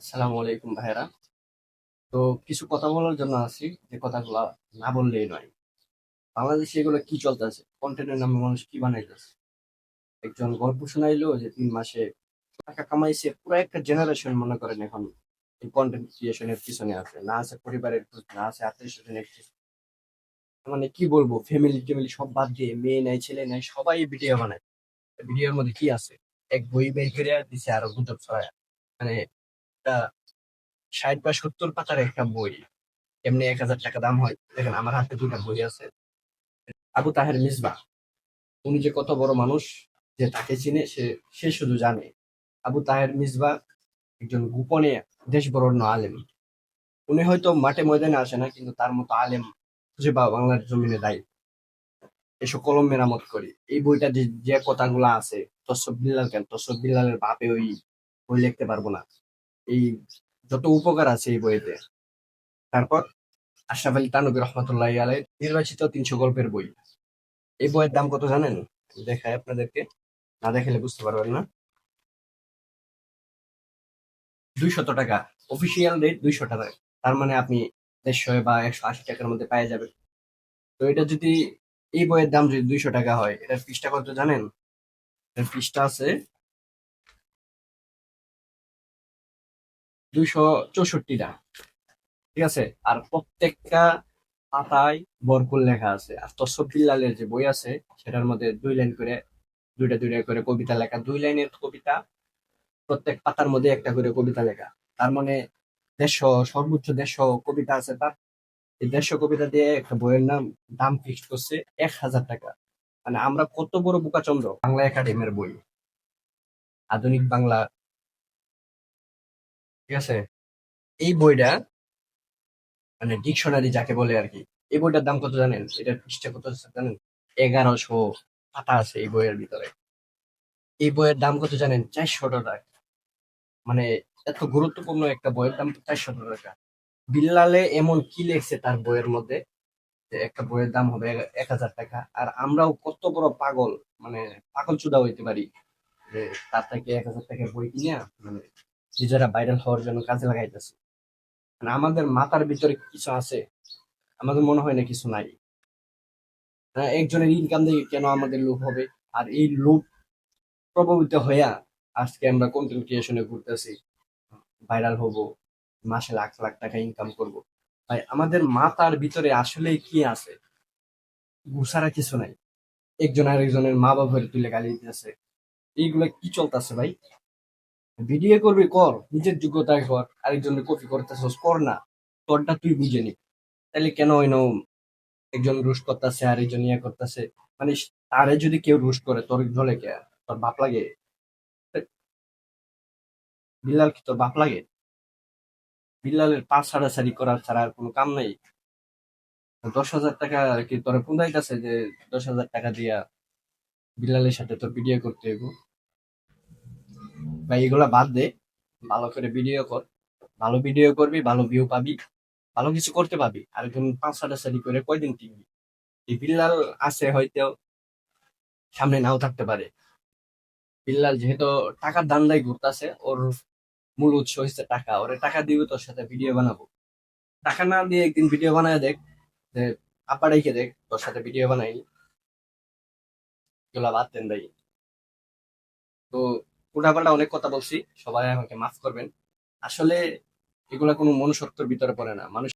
আসসালামু আলাইকুম ভাইরা তো কিছু কথা বলার জন্য আছি, যে কথাগুলা না বললেই নয়। বাংলাদেশে এগুলো কি চলতেছে? কন্টেন্টের নামে মানুষ কি বানাইতেছে? একজন গল্প শোনাইলো যে তিন মাসে টাকা কামাইছে পুরো একটা জেনারেশন মনে করেন এখন। এই কন্টেন্ট ক্রিয়েশনের পিছনে আছে। না আছে পরিবারের না আছে আত্মীয় স্বজনের। মানে কি বলব? ফ্যামিলি টেমিলি সব বাদ দিয়ে, মেয়ে নাই, ছেলে নাই, সবাই ভিডিও বানায়। ভিডিওর মধ্যে কি আছে? এক বই বের করে দিছে আরও গুজব ছড়ায়। মানে একটা ষাট বা সত্তর পাতার একটা বই। এমনি এক হাজার টাকা দাম হয়। দেখেন, আমার হাতে দুটা বই আছে। আবু তাহের মিসবা উনি যে কত বড় মানুষ, যে তাকে চিনে, সে সে শুধু জানে। আবু তাহের মিসবা একজন গোপনে দেশ বরণ্য আলেম। উনি হয়তো মাঠে ময়দানে আসে না, কিন্তু তার মতো আলেম খুঁজে পাওয়া বাংলার জমিনে দায়ী এসব কলম মেরামত করি। এই বইটা যে কথাগুলো আছে তসব বিল্লাল কেন তসব বিল্লালের বাপে ওই বই লিখতে পারব না। এই যত উপকার আছে এই বইতে। তারপর আশরাফ আলী তানবী রহমতুল্লাহ আলাই নির্বাচিত তিনশো গল্পের বই। এই বইয়ের দাম কত জানেন? দেখায় আপনাদেরকে। না দেখালে বুঝতে পারবেন না। দুইশত টাকা। অফিসিয়াল রেট দুইশো টাকা। তার মানে আপনি দেড়শো বা একশো আশি টাকার মধ্যে পাওয়া যাবে তো এটা যদি এই বইয়ের দাম যদি দুইশো টাকা হয়, এটার পৃষ্ঠা কত জানেন? এটার পৃষ্ঠা আছে দুইশো চৌষট্টিটা। ঠিক আছে? আর প্রত্যেকটা পাতায় বরকুল লেখা আছে। আর তসব বিল্লালের যে বই আছে, সেটার মধ্যে দুই লাইন করে, দুইটা দুইটা করে কবিতা লেখা। দুই লাইনের কবিতা, প্রত্যেক পাতার মধ্যে একটা করে কবিতা লেখা। তার মানে দেড়শো, সর্বোচ্চ দেড়শো কবিতা আছে তার। এই দেড়শো কবিতা দিয়ে একটা বইয়ের নাম, দাম ফিক্সড করছে এক হাজার টাকা। মানে আমরা কত বড় বোকাচন্দ্র? বাংলা একাডেমির বই। আধুনিক বাংলা ঠিক আছে? এই বইটা মানে ডিকশনারি যাকে বলে আর কি, এই বইটার দাম কত জানেন? এটার পৃষ্ঠা কত জানেন? এগারোশো পাতা আছে এই বইয়ের ভিতরে। এই বইয়ের দাম কত জানেন? চারশো টাকা। মানে এত গুরুত্বপূর্ণ একটা বইয়ের দাম চারশো টাকা। বিল্লালে এমন কি লেখছে তার বইয়ের মধ্যে? যে একটা বইয়ের দাম হবে এক হাজার টাকা। আর আমরাও কত বড় পাগল মানে পাগল চুদা হইতে পারি যে তার থেকে এক হাজার টাকার বই কিনে মানে নিজেরা ভাইরাল হওয়ার জন্য কাজে লাগাইতেছে। মানে আমাদের মাথার ভিতরে কিছু আছে আমাদের মনে হয় না কিছু নাই। হ্যাঁ, একজনের ইনকাম দিয়ে কেন আমাদের লোভ হবে? আর এই লোভ প্রভাবিত হইয়া আজকে আমরা কন্টেন্ট ক্রিয়েশনে ঘুরতেছি ভাইরাল হব মাসে লাখ লাখ টাকা ইনকাম করব। ভাই আমাদের মাথার ভিতরে আসলে কি আছে? গুছারা কিছু নাই। একজন আরেকজনের মা বাবার তুলে গালি দিতেছে। এইগুলা কি চলতেছে ভাই? ভিডিও করবি, কর। নিজের যোগ্যতায় কর আরেকজনের কপি করতেছস, কর না। তোরটা তুই বুঝে নি তাহলে কেন হইন একজন রুশ করতেছে, আরেকজন ইয়ে করতেছে? মানে তারে যদি কেউ রুশ করে, তোর জলে কে? তোর বাপ লাগে? বিল্লাল কি তোর বাপ লাগে? বিল্লালের পাঁচ সাড়াসাড়ি করার ছাড়া আর কোনো কাম নাই? দশ হাজার টাকা আর কি তোর পুন্দাইতেছে যে দশ হাজার টাকা দিয়া বিল্লালের সাথে তোর ভিডিও করতে হইব? ভাই, এগুলা বাদ দে। ভালো করে ভিডিও কর। ভালো ভিডিও করবি, ভালো ভিউ পাবি। ভালো কিছু করতে পাবি। আর একজন পাঁচ সাড়াসাড়ি করে কয়দিন টিকবি? এই বিল্লাল আছে হয়তো সামনে নাও থাকতে পারে। বিল্লাল যেহেতু টাকার দান্দায় ঘুরতেছে, ওর মূল উৎস হচ্ছে টাকা। ওরে টাকা দিবে, তোর সাথে ভিডিও বানাবো। টাকা না দিয়ে একদিন ভিডিও বানায় দেখ, যে আপা রেখে দেখ, তোর সাথে ভিডিও বানাই এগুলা বাদ দেন ভাই। তো উল্টাপাল্টা অনেক কথা বলছি, সবাই আমাকে মাফ করবেন। আসলে এগুলা কোনো মনুষ্যত্বের ভিতরে পড়ে না। মানুষ